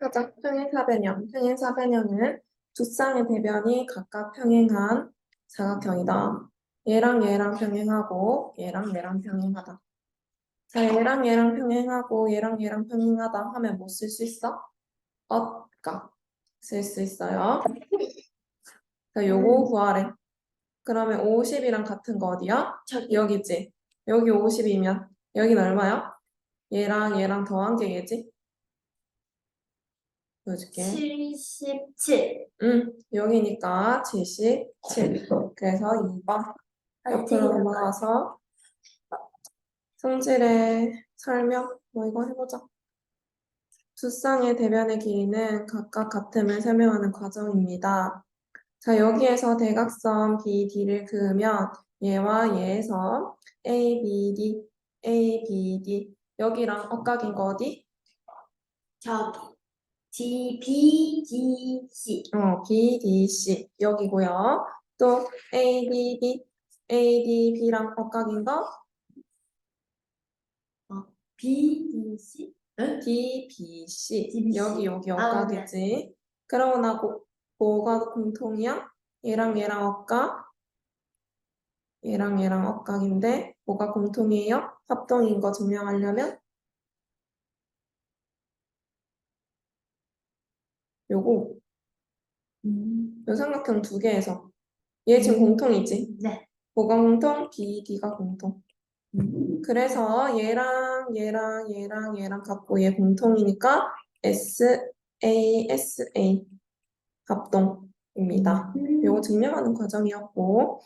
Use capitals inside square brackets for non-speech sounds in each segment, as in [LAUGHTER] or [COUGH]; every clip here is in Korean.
하자. 평행사변형. 평행사변형은 두 쌍의 대변이 각각 평행한 사각형이다. 얘랑 얘랑 평행하고 얘랑 얘랑 평행하다. 자, 얘랑 얘랑 평행하고 얘랑 얘랑 평행하다 하면 뭐 쓸 수 있어? 어가 쓸 수 있어요. 자, 요거 구하래. 그러면 50이랑 같은 거 어디야? 여기지. 여기 50이면 여긴 얼마야? 얘랑 얘랑 더한 게 얘지? 보여줄게. 77. 응, 여기니까 77. 그래서 2번. 옆으로 넘어가서 성질의 설명 뭐 이거 해보자. 두 쌍의 대변의 길이는 각각 같음을 설명하는 과정입니다. 자, 여기에서 대각선 BD를 그으면 얘와 얘에서 ABD, ABD 여기랑 엇각인 거 어디? 저기 D B D C. 어, BDC 여기고요. 또 ADB, ADB랑 엇각인 거 B D C. DBC DBC. 여기 여기 아, 엇각이지. 그러고 나고 뭐가 공통이야? 얘랑 얘랑 엇각, 얘랑 얘랑 엇각인데 뭐가 공통이에요? 합동인 거 증명하려면 요거 음. 요 삼각형 두 개에서 얘 지금 음. 공통이지. 네. 뭐가 공통? BD가 공통. 음. 그래서 얘랑 얘랑 얘랑 얘랑 같고 얘 공통이니까 S A S A 합동입니다. 요거 증명하는 과정이었고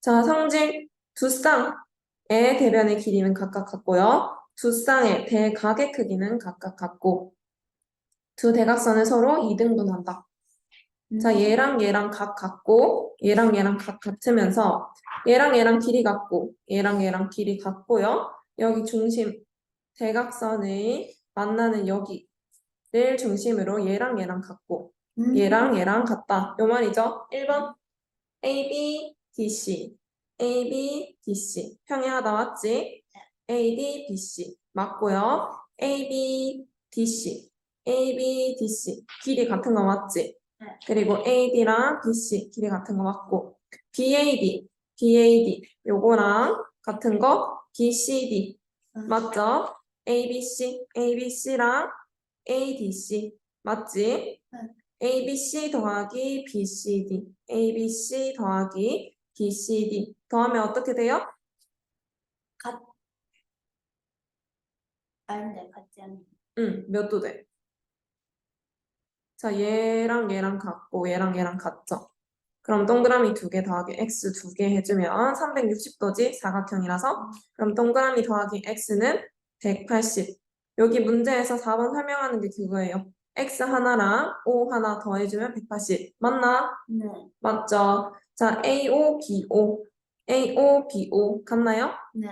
자 성질 두 쌍의 대변의 길이는 각각 같고요. 두 쌍의 대각의 크기는 각각 같고 두 대각선을 서로 2등분한다. 자 얘랑 얘랑 각 같고 얘랑 얘랑 각 같으면서 얘랑 얘랑 길이 같고 얘랑 얘랑 길이 같고요. 여기 중심 대각선의 만나는 여기를 중심으로 얘랑 얘랑 같고 음. 얘랑 얘랑 같다. 요 말이죠. 1번 A, B, D, C A, B, D, C 평행하다 맞지? A, D, B, C 맞고요. A, B, D, C A, B, D, C 길이 같은 거 맞지? 네. 그리고 AD랑 BC 길이 같은 거 맞고 BAD, BAD 요거랑 같은 거 BCD 맞죠? ABC, ABC랑 ADC 맞지? 네. ABC 더하기 BCD, ABC 더하기 BCD 더하면 어떻게 돼요? 아닌데 같지 않네. 응, 몇 도 돼? 자, 얘랑 얘랑 같고 얘랑 얘랑 같죠? 그럼 동그라미 두 개 더하기 x 두 개 해주면 360도지 사각형이라서 그럼 동그라미 더하기 x는 180 여기 문제에서 4번 설명하는 게 그거예요 x 하나랑 o 하나 더해주면 180 맞나? 네. 맞죠? 자 AO, BO AO, BO 같나요? 네.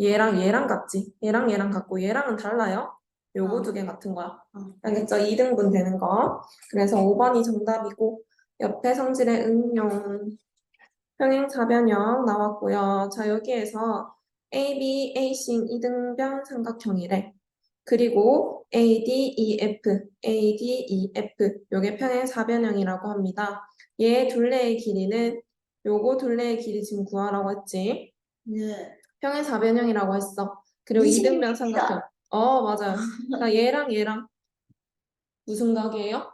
얘랑 얘랑 같지? 얘랑 얘랑 같고 얘랑은 달라요 요거 어. 두개 같은 거야 어. 알겠죠? 2등분 되는 거. 그래서 5번이 정답이고 옆에 성질의 응용 평행사변형 나왔고요. 자 여기에서 AB, AC 2등변 삼각형이래. 그리고 AD, EF, AD, EF 요게 평행사변형이라고 합니다. 얘 둘레의 길이는 요거 둘레의 길이 지금 구하라고 했지. 네. 평행사변형이라고 했어. 그리고 2등변 삼각형. 어, 맞아요. [LAUGHS] 자, 얘랑 얘랑 무슨 각이에요?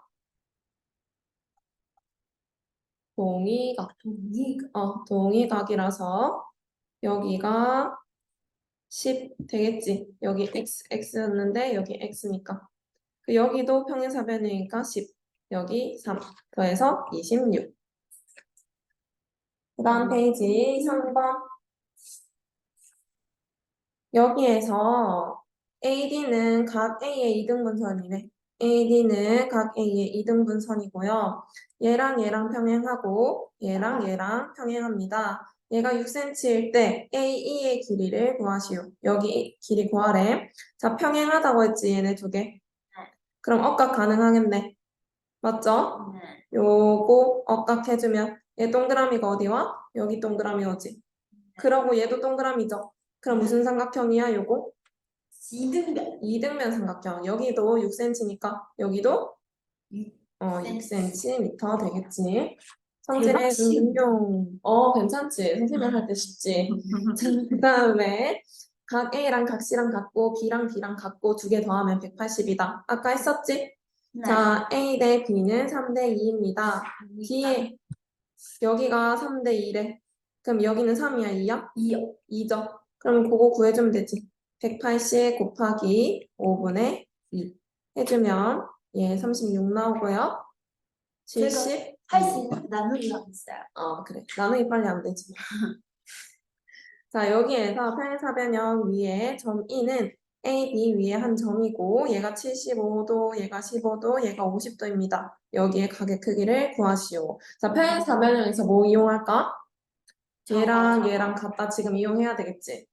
동의각. 동이 어, 동의각이라서 여기가 10 되겠지. 여기 x, x였는데 여기 x니까. 그 여기도 평행사변이니까 10. 여기 3. 더해서 26. 그 다음 페이지 3번. 여기에서 AD는 각 A의 2등분선이네. AD는 각 A의 2등분선이고요. 얘랑 얘랑 평행하고 얘랑 얘랑 평행합니다. 얘가 6cm일 때 AE의 길이를 구하시오. 여기 길이 구하래. 자, 평행하다고 했지, 얘네 두 개. 그럼 억각 가능하겠네. 맞죠? 네. 요거 억각 해주면 얘 동그라미가 어디와? 여기 동그라미 오지. 그러고 얘도 동그라미죠. 그럼 무슨 삼각형이야, 요거? 이등변. 이등변 삼각형. 여기도 6cm니까 여기도 육 어, 센치. 6cm 되겠지. 성질의. 응용. 어, 괜찮지. 선생님 할 때 쉽지. [LAUGHS] 그 다음에 각 A랑 각 C랑 같고 B랑 B랑 같고 두 개 더하면 180이다. 아까 했었지? 네. 자, A 대 B는 3대 2입니다. B에 여기가 3대 2래. 그럼 여기는 3이야, 2야? 2요. 2죠. 그럼 그거 구해주면 되지. 180 곱하기 5분의 2 해주면 예, 36 나오고요. 70 할수 있는 나누기가 있어요. 어, 그래. 나누기 빨리 안 되지. [LAUGHS] 자, 여기에서 평행사변형 위에 점 E는 A, B 위에 한 점이고 얘가 75도, 얘가 15도, 얘가 50도입니다. 여기에 가게 크기를 구하시오. 자, 평행사변형에서 뭐 이용할까? 얘랑 얘랑 같다 지금 이용해야 되겠지?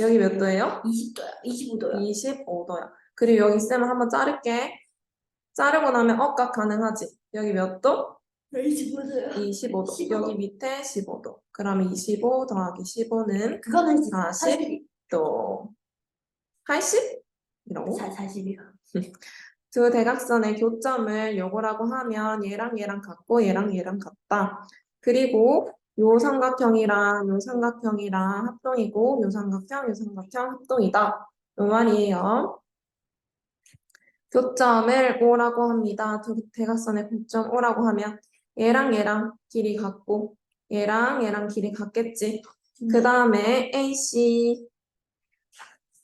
여기 몇 도예요? 20도요. 25도요. 25도야. 그리고 여기 쌤은 한번 자를게. 자르고 나면 억각 가능하지? 여기 몇 도? 25도요. 25도. 15도. 여기 밑에 15도. 그럼 25 더하기 15는 그거는 40. 또 80? 이라고? 40이요. 두 대각선의 교점을 요거라고 하면 얘랑 얘랑 같고 얘랑 얘랑 같다. 그리고 요 삼각형이랑 요 삼각형이랑 합동이고 요 삼각형 요 삼각형 합동이다. 요 말이에요. 교점을 O라고 합니다. 두 대각선의 교점 O라고 하면 얘랑 얘랑 길이 같고 얘랑 얘랑 길이 같겠지. 그 다음에 AC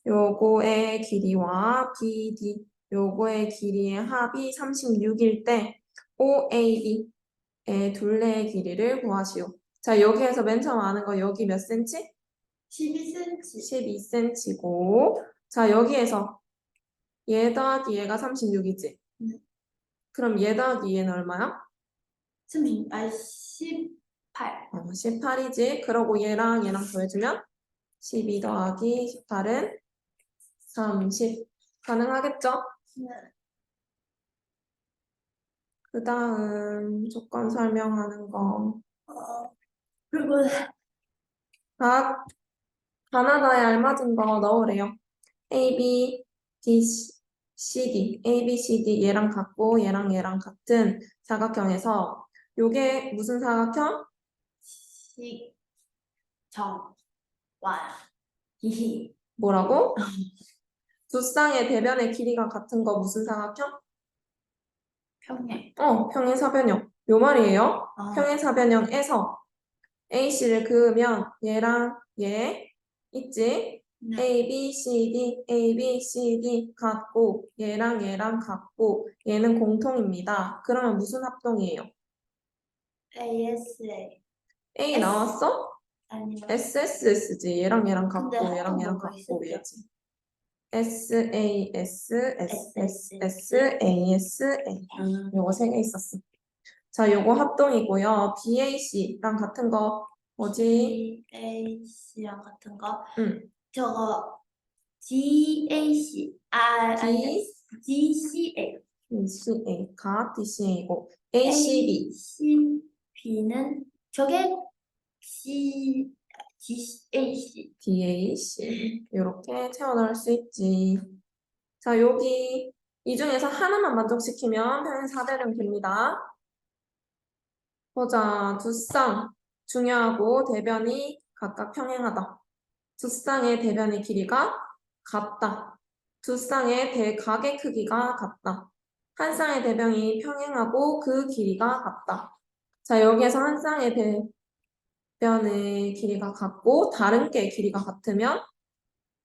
요거의 길이와 BD 요거의 길이의 합이 36일 때 OAB의 둘레의 길이를 구하시오. 자, 여기에서 맨 처음 아는 거 여기 몇 센치? 12cm. 12cm고 자, 여기에서 얘 더하기 얘가 36이지? 네. 그럼 얘 더하기 얘는 얼마야? 30, 아, 18. 어, 18이지. 그러고 얘랑 얘랑 더해주면 12 더하기 18은 30. 가능하겠죠? 네. 그 다음 조건 설명하는 거. 어, 그리고 각 가나다에 알맞은 거 넣으래요. A, B, D, C, D. A, B, C, D 얘랑 같고 얘랑 얘랑 같은 사각형에서 요게 무슨 사각형? 식, 정, 완, 이, 뭐라고? [LAUGHS] 두 쌍의 대변의 길이가 같은 거 무슨 사각형? 평행. 어, 평행 사변형. 요 말이에요. 아, 평행 사변형에서 AC를 그으면 얘랑 얘 있지? 네. A, B, C, D, A, B, C, D 같고 얘랑 얘랑 같고 얘는 공통입니다. 그러면 무슨 합동이에요? ASA. A S. 나왔어? 아니면 SSS지. 얘랑 얘랑 같고 근데 얘랑 합동 얘랑 뭐가 같고? 얘지. S, A, S, S, S, S, A, S, A. 음, 요거 세 개 있었어. 자, 요거 합동이고요. BAC랑 같은 거 뭐지? DAC랑 같은 거. 응. 저거 DAC. 아? 아니, DCA. DCA, 가 DCA이고 ACB, ACB는 저게 C, DAC. DAC 이렇게 [LAUGHS] 채워넣을 수 있지. 자, 여기 이 중에서 하나만 만족시키면 평행 사대령 됩니다. 보자, 두 쌍 중요하고 대변이 각각 평행하다. 두 쌍의 대변의 길이가 같다. 두 쌍의 대각의 크기가 같다. 한 쌍의 대변이 평행하고 그 길이가 같다. 자, 여기에서 한 쌍의 대변의 길이가 같고 다른 게 길이가 같으면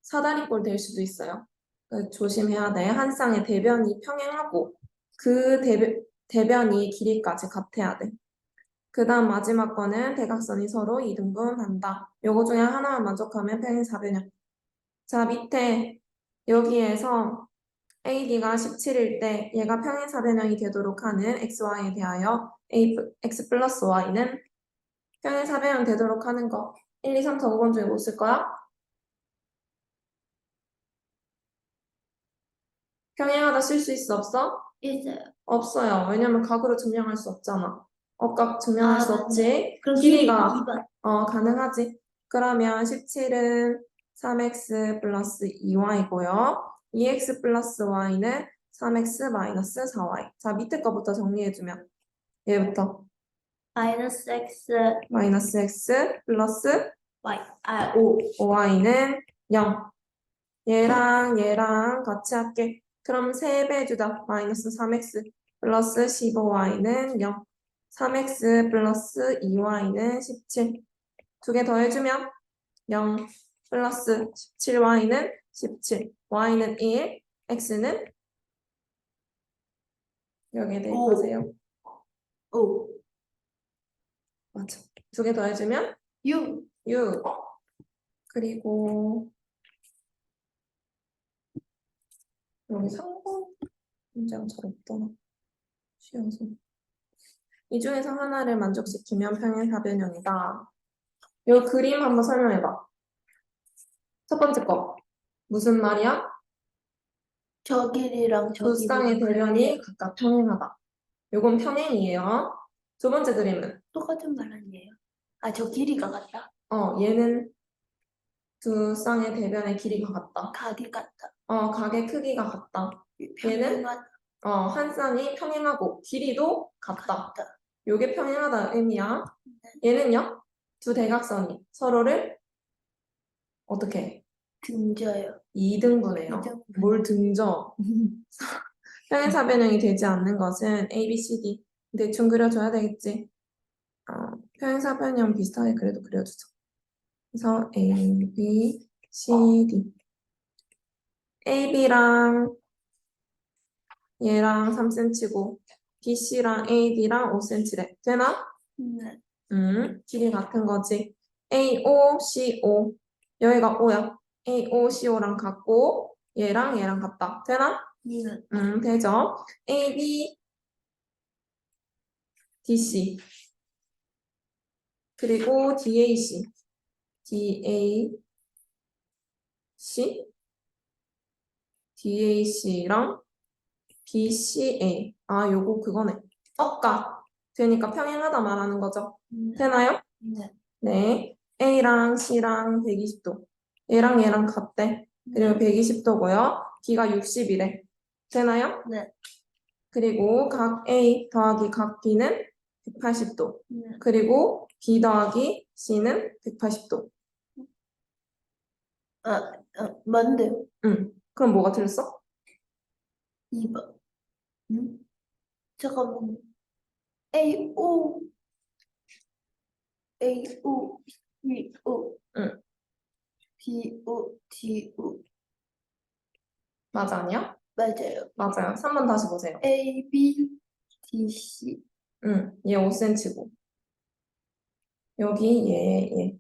사다리꼴 될 수도 있어요. 그 조심해야 돼. 한 쌍의 대변이 평행하고 그 대변, 대변이 길이까지 같아야 돼. 그 다음 마지막 거는 대각선이 서로 이등분한다. 요거 중에 하나만 만족하면 평행 사변형. 자, 밑에 여기에서 AD가 17일 때 얘가 평행 사변형이 되도록 하는 XY에 대하여 A, X 플러스 Y는 평행 사변형 되도록 하는 거 1, 2, 3, 4, 5번 중에 뭐쓸 거야? 평행하다 쓸 수 있어 없어? 있어요. 없어요. 왜냐면 각으로 증명할 수 없잖아. 억각 증명할 아, 수 맞네. 없지. 그럼 길이가 2번. 어 가능하지. 그러면 17은 3x 플러스 2y고요. 2x 플러스 y는 3x 마이너스 4y. 자, 밑에 거부터 정리해주면 얘부터 마이너스 x 마이너스 x 플러스 y 아 5. 5y는 0. 얘랑 얘랑 같이 할게. 그럼 3배 주자. 마이너스 3x 플러스 15y는 0. 3x 플러스 2y는 17. 두 개 더해주면 0 플러스 17y는 17. y는 1. x는 여기에 대입하세요. 5. 맞아. 두 개 더해주면 6. 6. 그리고 여기 상권 문제가 잘 없더라. 쉬어서. 이 중에서 하나를 만족시키면 평행사변형이다. 이 그림 한번 설명해봐. 첫 번째 거. 무슨 말이야? 저 길이랑 저두 쌍의 길이랑 대변이 각각 평행하다. 요건 평행이에요. 두 번째 그림은 똑같은 말 아니에요? 아, 저 길이가 같다. 어 얘는 두 쌍의 대변의 길이가 같다. 각이 같다. 어 각의 크기가 같다. 얘는? 평행하다. 어, 한 쌍이 평행하고 길이도 같다. 같다. 요게 평행하다 의미야. 얘는요? 두 대각선이 서로를 어떻게 해? 등져요. 2등분해요. 이등분. 뭘 등져? [LAUGHS] 평행사 변형이 되지 않는 것은 A, B, C, D 대충 그려줘야 되겠지. 어, 평행사 변형 비슷하게 그래도 그려주자. 그래서 A, B, C, D A, B랑 얘랑 3cm고 B, C랑 A, D랑 5cm래. 되나? 네. 음, 길이 같은 거지. AO, CO. 여기가 O야. AO, CO랑 같고, 얘랑 얘랑 같다. 되나? 네. 음, 되죠. AB, DC. 그리고 DAC. DAC. DAC랑 BCA. 아, 요거 그거네. 억가. 되니까 평행하다 말하는 거죠. 네. 되나요? 네. 네. A랑 C랑 120도. 얘랑 얘랑 같대. 그리고 120도고요. B가 60이래. 되나요? 네. 그리고 각 A 더하기 각 B는 180도. 네. 그리고 B 더하기 C는 180도. 아, 어, 뭔데요? 응. 그럼 뭐가 틀렸어? 2번. 음? 잠깐만요. A, O. A, O, B, O. 응. B, O, D, O. 맞아, 아니야? 맞아요. 맞아요. 3번 다시 보세요. A, B, D, C. 응. 얘 5cm고. 여기 얘, 얘.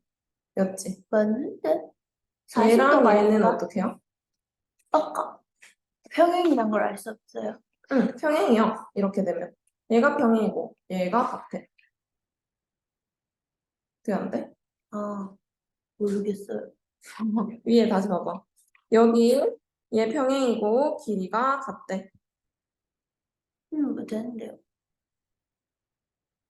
였지. 맞는데? 얘랑 40도가 얘는 아닌가? 어떻게 해요? 아까 평행이란 걸 알 수 없어요. 응, 평행이요. 이렇게 되면. 얘가 평행이고, 얘가 같아. 돼, 안 돼? 아, 모르겠어요. [LAUGHS] 위에 다시 봐봐. 여기 얘 평행이고 길이가 같대. 음, 뭐 되는데요?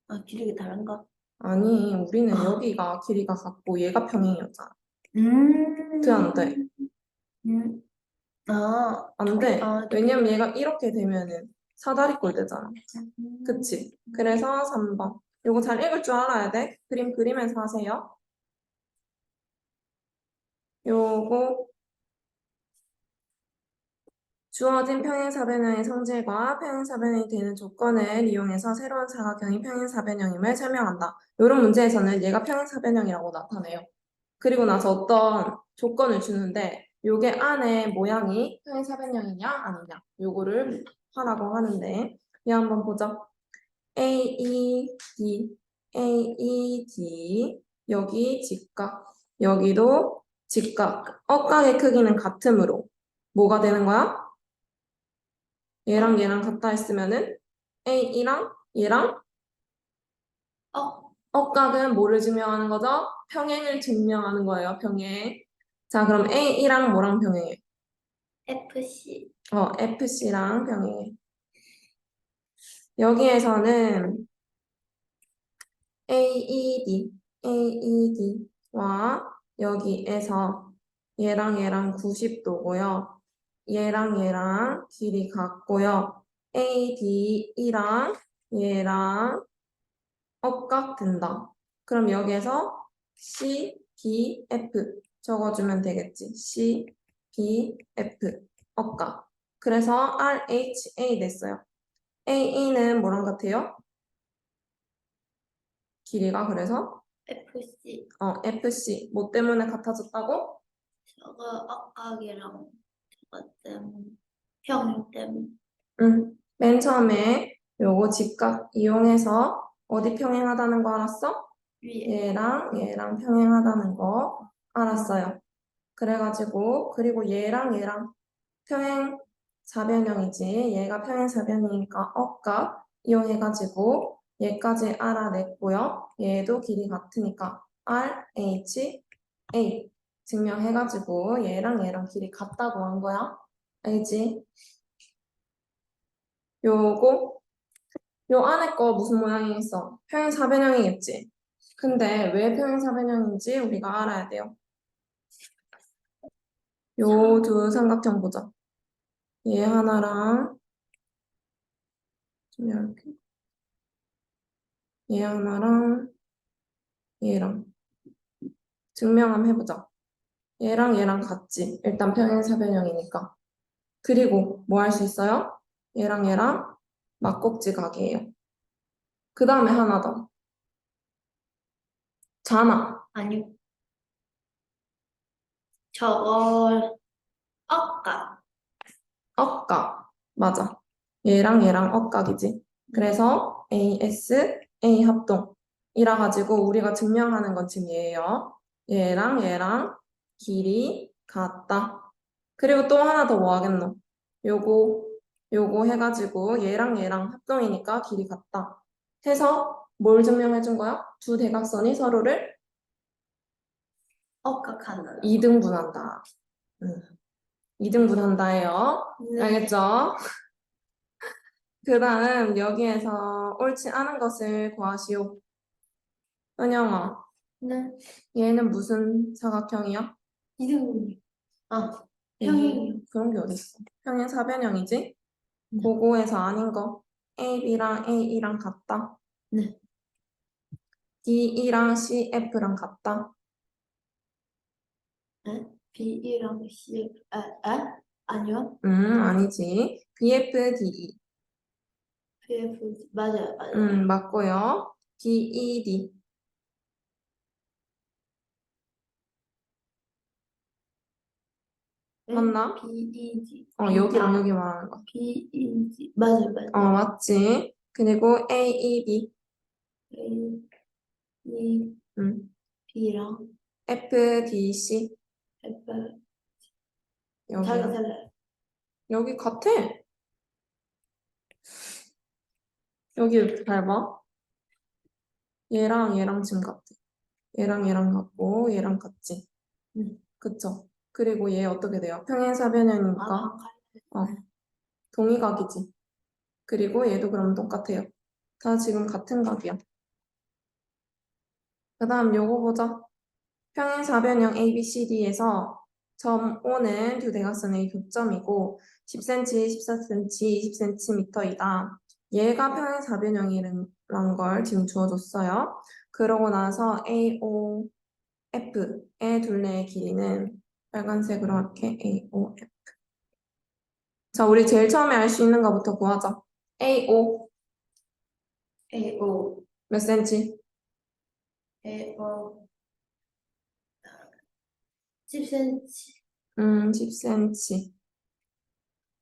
아, 길이가 다른가? 아니, 우리는 아. 여기가 길이가 같고 얘가 평행이었잖아. 음. 돼, 안 돼? 음. 아, 안 돼. 아, 왜냐면 얘가 이렇게 되면은 사다리꼴 되잖아. 음. 그치? 그래서 3번. 요거 잘 읽을 줄 알아야 돼. 그림 그리면서 하세요. 요거 주어진 평행사변형의 성질과 평행사변형이 되는 조건을 이용해서 새로운 사각형이 평행사변형임을 설명한다. 이런 문제에서는 얘가 평행사변형이라고 나타내요. 그리고 나서 어떤 조건을 주는데 요게 안에 모양이 평행 사변형이냐 아니냐 요거를 하라고 하는데 얘 한번 보자. A, E, D, A, E, D 여기 직각 여기도 직각 억각의 크기는 같으므로 뭐가 되는 거야? 얘랑 얘랑 같다 했으면은 A랑 얘랑 어, 억각은 뭐를 증명하는 거죠? 평행을 증명하는 거예요, 평행. 자, 그럼 A랑 뭐랑 평행해? FC. 어, FC랑 평행해. 여기에서는 AED, AED와 여기에서 얘랑 얘랑 90도고요. 얘랑 얘랑 길이 같고요. ADE랑 얘랑 억각 된다. 그럼 여기에서 C, B, F 적어주면 되겠지. C, B, F 억각. 그래서 RHA 됐어요. AE는 뭐랑 같아요? 길이가 그래서 FC 어, FC 뭐 때문에 같아졌다고? 저거 억각이랑 저거 때문에 평행 때문에 응. 맨 처음에 요거 직각 이용해서 어디 평행하다는 거 알았어? 위에 얘랑 얘랑 평행하다는 거 알았어요. 그래가지고 그리고 얘랑 얘랑 평행 사변형이지. 얘가 평행 사변이니까 억각 이용해가지고 얘까지 알아냈고요. 얘도 길이 같으니까 R, H, A 증명해가지고 얘랑 얘랑 길이 같다고 한 거야. 알지? 요거 요 안에 거 무슨 모양이 있어? 평행 사변형이겠지. 근데 왜 평행 사변형인지 우리가 알아야 돼요. 요 두 삼각형 보자. 얘 하나랑 좀 이렇게 얘 하나랑 얘랑 증명 한번 해보자. 얘랑 얘랑 같지. 일단 평행 사변형이니까. 그리고 뭐 할 수 있어요? 얘랑 얘랑 막꼭지 각이에요. 그 다음에 하나 더. 자나. 아니 저거 억각 억각. 맞아. 얘랑 얘랑 억각이지. 그래서 AS, A 합동. 이라 가지고 우리가 증명하는 건 지금 얘예요. 얘랑 얘랑 길이 같다. 그리고 또 하나 더 뭐 하겠노? 요거, 요거 해가지고 얘랑 얘랑 합동이니까 길이 같다. 해서 뭘 증명해 준 거야? 두 대각선이 서로를 억각하는 2등분한다. 음. 2등분한다예요. 네. 알겠죠? 그 다음 여기에서 옳지 않은 것을 구하시오. 은영아, 네. 얘는 무슨 사각형이야? 이등분이 아 음, 평행이요. 그런 게 어딨어? 평행 사변형이지? 네. 그거에서 아닌 거. AB랑 AE랑 같다. 네. DE랑 CF랑 같다. B랑 C 아, 아? 아니요 음, 아니지. BF, DE. BF 맞아요 맞아요 음, 맞고요. BED. 네? 맞나? BEG 어, 여기랑 여기 말하는 거. BEG 맞아요 맞아요 어, 맞지. 그리고 AEB. A E 음, B랑 FDC. F 여기. 자기 여기 같아. 여기 잘 봐. 얘랑 얘랑 지금 같아. 얘랑 얘랑 같고 얘랑 같지. 응. 그쵸? 그리고 얘 어떻게 돼요? 평행사변형이니까 아 어, 동의각이지. 그리고 얘도 그럼 똑같아요. 다 지금 같은 각이야. 그 다음 요거 보자. 평행사변형 ABCD에서 점 O는 두 대각선의 교점이고 10cm, 14cm, 20cm이다. 얘가 평행사변형이라는 걸 지금 주어줬어요. 그러고 나서 AO, F의 둘레의 길이는 빨간색으로 할게. AO, F. 자, 우리 제일 처음에 알 수 있는 것부터 구하자. AO A O 몇 cm? A O 10cm 음, 10cm.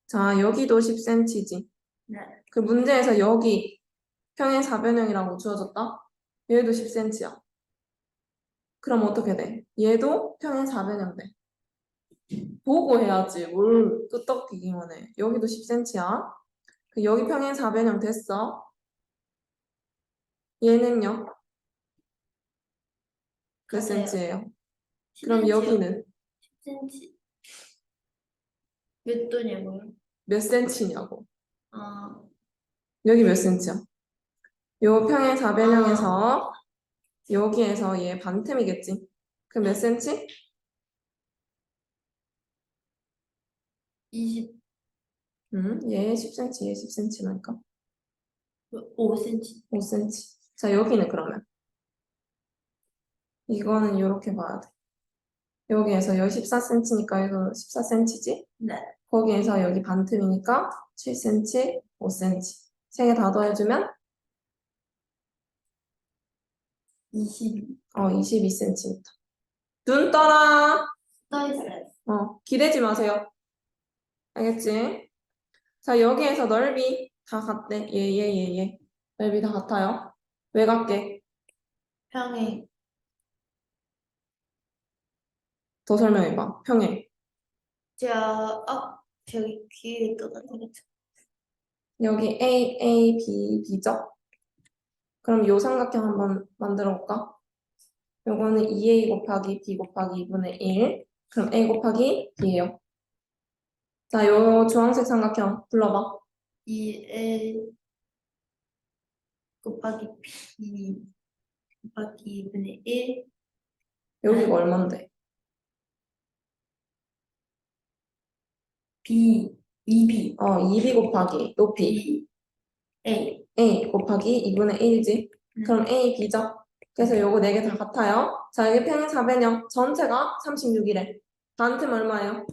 자, 여기도 10cm지. 네 그 문제에서 여기 평행사변형이라고 주어졌다? 얘도 10cm야. 그럼 어떻게 돼? 얘도 평행사변형 돼. 보고 해야지. 뭘 끄떡이기만 해. 여기도 10cm야. 그 여기 평행사변형 됐어. 얘는요? 몇 같아요. cm예요? 그럼 10cm 요. 여기는 10cm 몇 도냐고요? 몇 cm냐고. 아 여기 몇 cm야? 요 평행사변형에서 여기에서 얘 반틈이겠지? 그럼 몇 cm? 20, 음, 얘 10cm, 얘 10cm니까 5cm. 5cm. 자, 여기는 그러면 이거는 이렇게 봐야 돼. 여기에서 여기 14cm니까 이거 14cm지? 네. 거기에서 여기 반틈이니까 7cm, 5cm. 세 개 다 더해주면 22. 어 22cm. 눈 떠라. 떠 있어요. 어 기대지 마세요. 알겠지? 자 여기에서 넓이 다 같대. 얘, 얘, 얘, 얘. 넓이 다 같아요. 왜 같게? 평행. 더 설명해봐. 평행. 제가, 어, 저기 귀에 같아요. 여기 A, A, B, B죠? 그럼 요 삼각형 한번 만들어 볼까? 요거는 2A 곱하기 B 곱하기 2분의 1. 그럼 A 곱하기 B예요. 자, 요 주황색 삼각형 불러봐. 2A 곱하기 B 곱하기 2분의 1. 여기가 얼만데? B, 2B, 어, 2B 곱하기 높이 B, A. A 곱하기 2분의 1이지. 그럼 A, B죠? 그래서 요거 4개 다 같아요. 자, 여기 평행 4변형 전체가 36이래. 반틈 얼마예요?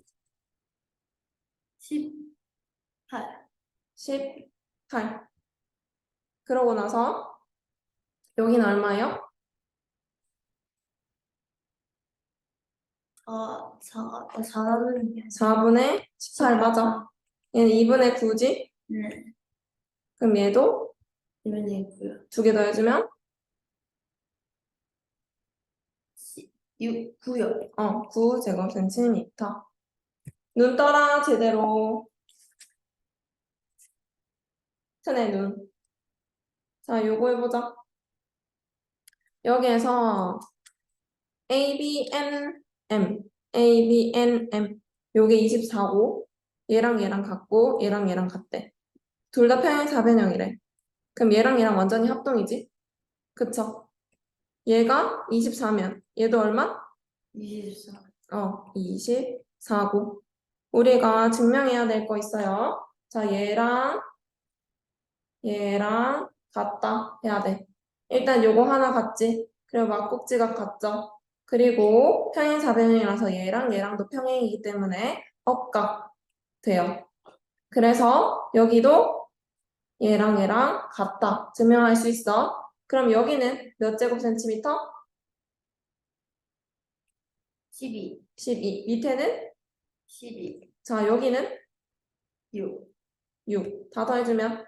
18. 18. 그러고 나서 여기는 얼마예요? 어, 4, 어, 4는 4분의 18 맞아. 얘는 2분의 9지? 네. 그럼 얘도 이면 있고요. 두 개 더해주면 6, 9요. 어, 9 제곱 센티미터. 눈 떠라 제대로. 트네 눈. 자, 요거 해보자. 여기에서 A, B, N, M, A, B, N, M. 요게 24고 얘랑 얘랑 같고 얘랑 얘랑 같대. 둘 다 평행 4변형이래. 그럼 얘랑 얘랑 완전히 합동이지? 그쵸? 얘가 24면 얘도 얼마? 24. 어, 24고. 우리가 증명해야 될 거 있어요. 자, 얘랑 얘랑 같다 해야 돼. 일단 요거 하나 같지? 그리고 막꼭지가 같죠? 그리고 평행 4변형이라서 얘랑 얘랑도 평행이기 때문에 억각 돼요. 그래서 여기도 얘랑 얘랑 같다 증명할 수 있어. 그럼 여기는 몇 제곱센티미터? 12, 12. 밑에는 12, 자 여기는 6, 6. 다 더해주면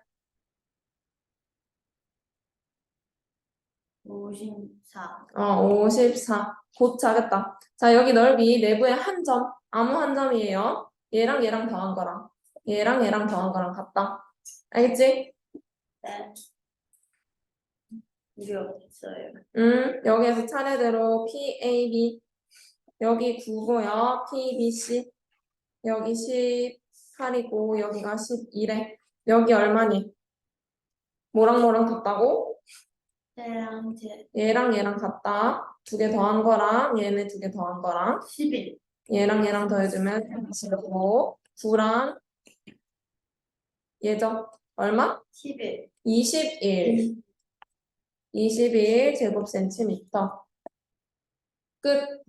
54. 어, 54. 곧 차겠다. 자, 여기 넓이 내부에 한 점, 아무 한 점이에요. 얘랑 얘랑 더한 거랑, 얘랑 얘랑 더한 거랑 같다. 알겠지? 네. 이게 없어요. 음, 여기에서 차례대로 P, A, B. 여기 9고요. P, B, C. 여기 18이고, 여기가 11에. 여기 얼마니? 뭐랑 뭐랑 같다고? 쟤랑 쟤 얘랑 얘랑 같다. 두 개 더한 거랑, 얘네 두 개 더한 거랑. 11, 얘랑 얘랑 더해주면 25, 9랑 얘죠? 얼마? 11, 21, 21 제곱센티미터. 끝.